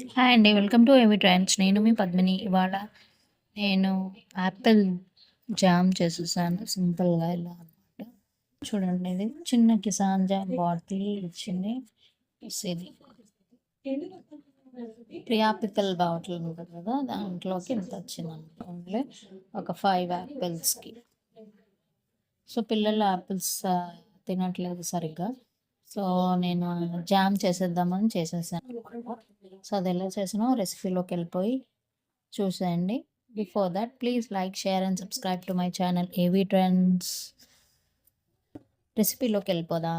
Hi అండి welcome to ఏమి trains నేను మీ పద్మిని. ఇవాళ నేను యాపిల్ జామ్ చేసేసాను. సింపుల్గా ఇలా అనమాట చూడండి ఇది చిన్న కిసాన్ జామ్ బాటిల్ ఇచ్చింది. ఇది ప్రియాపికల్ బాటిల్ ఉంటుంది కదా దాంట్లోకి ఇంత వచ్చింది అనుకోండి. ఒక ఫైవ్ యాపిల్స్కి. సో పిల్లలు యాపిల్స్ తినట్లేదు సరిగ్గా. సో నేను జామ్ చేసేద్దామని చేసేసాను. సో అది ఎలా చేసానో రెసిపీలోకి వెళ్ళిపోయి చూసేయండి. Before that please like share and subscribe to my channel AV Trends రెసిపీలోకి వెళ్ళిపోదా.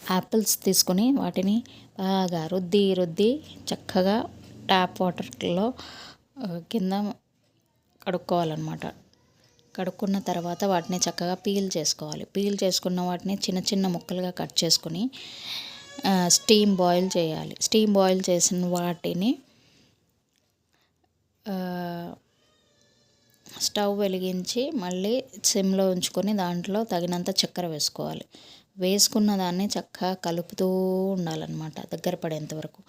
యాపిల్స్ తీసుకొని వాటిని బాగా రుద్ది రుద్ది చక్కగా ట్యాప్ వాటర్లో కింద కడుక్కోవాలన్నమాట. కడుక్కున్న తర్వాత వాటిని చక్కగా పీల్ చేసుకోవాలి. పీల్ చేసుకున్న వాటిని చిన్న చిన్న ముక్కలుగా కట్ చేసుకుని స్టీమ్ బాయిల్ చేయాలి. స్టీమ్ బాయిల్ చేసిన వాటిని స్టవ్ వెలిగించి మళ్ళీ సిమ్లో ఉంచుకొని దాంట్లో తగినంత చక్కెర వేసుకోవాలి. వేసుకున్న దాన్ని చక్కగా కలుపుతూ ఉండాలన్నమాట దగ్గర పడేంత వరకు.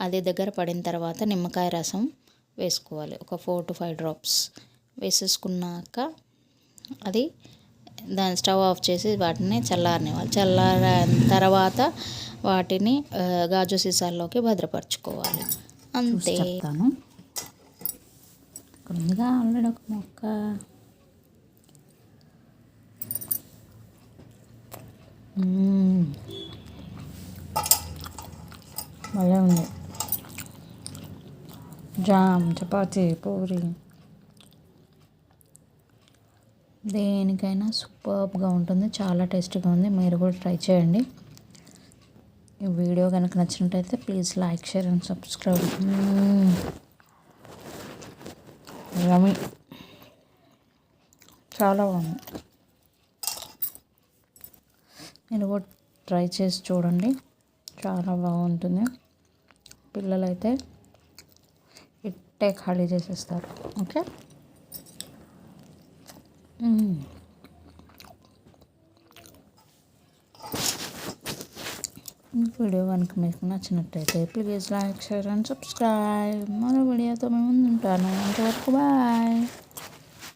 అది దగ్గర పడిన తర్వాత నిమ్మకాయ రసం వేసుకోవాలి. ఒక ఫోర్ టు ఫైవ్ డ్రాప్స్ వేసేసుకున్నాక అది దాని స్టవ్ ఆఫ్ చేసి వాటిని చల్లారనివ్వాలి. చల్లారిన తర్వాత వాటిని గాజు సీసాల్లోకి భద్రపరచుకోవాలి. అంతే. చెప్తాను. ఇక్కడ ఉందిగా ఆల్రెడీ ఒక మొక్క. భలే ఉంది. జామ్ చపాతీ పూరి. దేనికైనా సూపర్గా ఉంటుంది. చాలా టేస్టీగా ఉంది. మీరు కూడా ట్రై చేయండి. ఈ వీడియో కనుక నచ్చినట్టయితే please like share and subscribe. Rami. చాలా బాగుంది. మీరు కూడా ట్రై చేసి చూడండి. చాలా బాగుంటుంది. పిల్లలైతే ఇట్టే ఖాళీ చేసేస్తారు. ఓకే? వీడియో కనుక మీకు నచ్చినట్టయితే please like share and subscribe. మరో వీడియోతో మేము ముందుంటాను. అంతవరకు బాయ్.